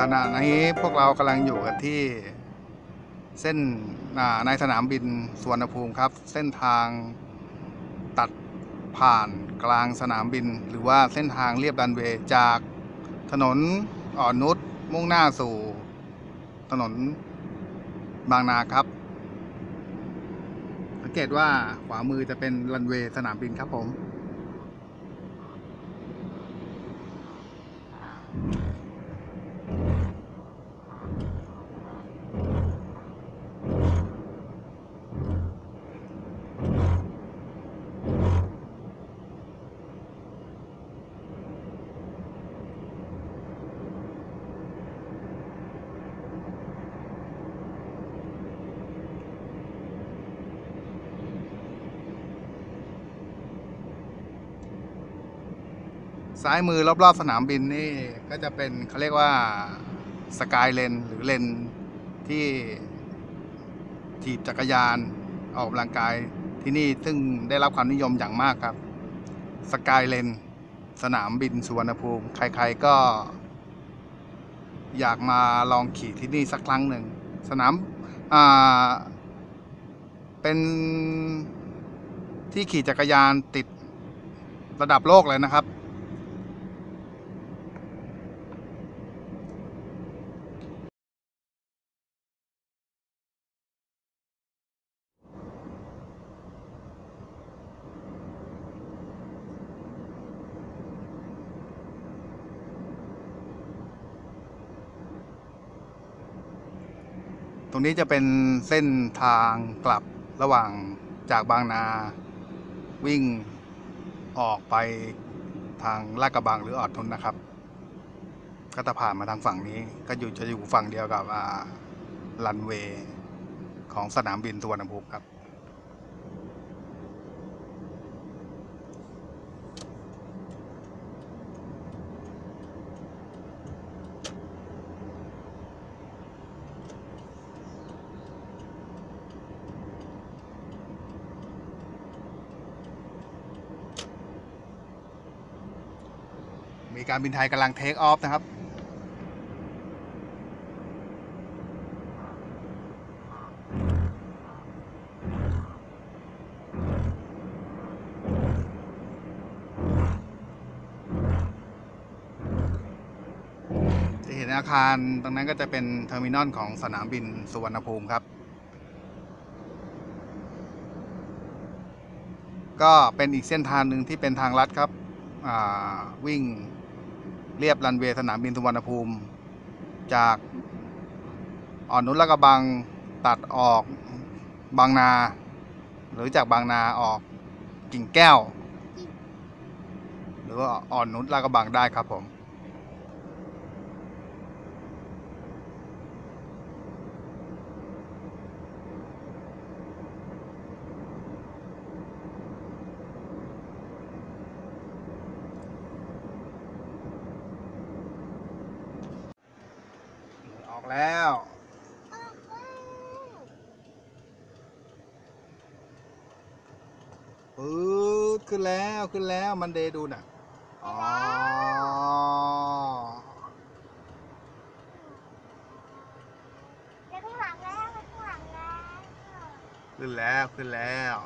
ขณะนี้พวกเรากำลังอยู่กันที่เส้นในสนามบินสุวรรณภูมิครับ เส้นทางตัดผ่านกลางสนามบิน หรือว่าเส้นทางเรียบรันเวย์จากถนนอ่อนนุชมุ่งหน้าสู่ ถนนบางนาครับ สังเกตว่าขวามือจะเป็นรันเวย์สนามบินครับผม ซ้ายมือรอบๆสนามบินนี่ก็จะเป็นเขาเรียกว่าสกายเลนหรือเลนที่ถีบจักรยานออกกำลังกายที่นี่ซึ่งได้รับความนิยมอย่างมากครับ สกายเลนสนามบินสุวรรณภูมิ ใครๆก็ อยากมาลองขี่ที่นี่สักครั้งหนึ่ง สนามเป็นที่ขี่จักรยานติดระดับโลกเลยนะครับ ตรงนี้จะเป็นเส้นทางกลับระหว่างจากบางนา วิ่งออกไปทางลาดกระบังหรือออดทนนะครับ ก็จะผ่านมาทางฝั่งนี้ ก็อยู่จะอยู่ฝั่งเดียวกับอ่ารันเวย์ของสนามบินสุวรรณภูมิครับ มีการบินไทยกำลังเทคออฟนะครับ จะเห็นอาคารตรงนั้นก็จะเป็นเทอร์มินอลของสนามบินสุวรรณภูมิครับก็เป็นอีกเส้นทางหนึ่งที่เป็นทางลัดครับวิ่ง เรียบรันเวย์สนามบินสุวรรณภูมิ จากอ่อนนุชละกระบังตัดออกบางนา หรือจากบางนาออกกิ่งแก้ว หรือว่าอ่อนนุชละกระบังได้ครับผม แล้ว ปื๊ดขึ้นแล้วขึ้นแล้วมันเดย์ดูน่ะ อ๋อเดี๋ยวข้างหลังแล้วข้างหลังแล้วขึ้นแล้วขึ้นแล้ว